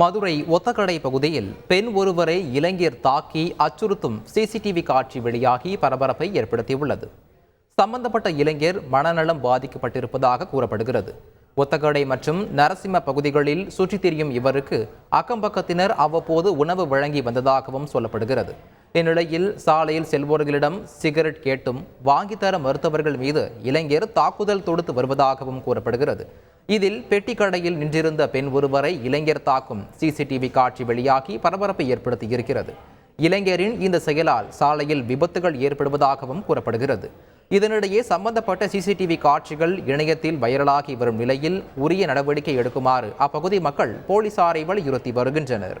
மதுரை ஒத்தக்கடை பகுதியில் பெண் ஒருவரை இளைஞர் தாக்கி அச்சுறுத்தும் சிசிடிவி காட்சி வெளியாகி பரபரப்பை ஏற்படுத்தியுள்ளது. சம்பந்தப்பட்ட இளைஞர் மனநலம் பாதிக்கப்பட்டிருப்பதாக கூறப்படுகிறது. ஒத்தக்கடை மற்றும் நரசிம்ம பகுதிகளில் சுற்றித் திரியும் இவருக்கு அக்கம்பக்கத்தினர் அவ்வப்போது உணவு வழங்கி வந்ததாகவும் சொல்லப்படுகிறது. இந்நிலையில் சாலையில் செல்வோர்களிடம் சிகரெட் கேட்டும் வாங்கித்தர மருத்துவர்கள் மறுத்தவர்கள் மீது இளைஞர் தாக்குதல் தொடுத்து வருவதாகவும் கூறப்படுகிறது. இதில் பெட்டி கடையில் நின்றிருந்த பெண் ஒருவரை இளைஞர் தாக்கும் சிசிடிவி காட்சி வெளியாகி பரபரப்பை ஏற்படுத்தி இருக்கிறது இளைஞரின் இந்த செயலால் சாலையில் விபத்துகள் ஏற்படுவதாகவும் கூறப்படுகிறது. இதனிடையே சம்பந்தப்பட்ட சிசிடிவி காட்சிகள் இணையத்தில் வைரலாகி வரும் நிலையில் உரிய நடவடிக்கை எடுக்குமாறு அப்பகுதி மக்கள் போலீசாரை வலியுறுத்தி வருகின்றனர்.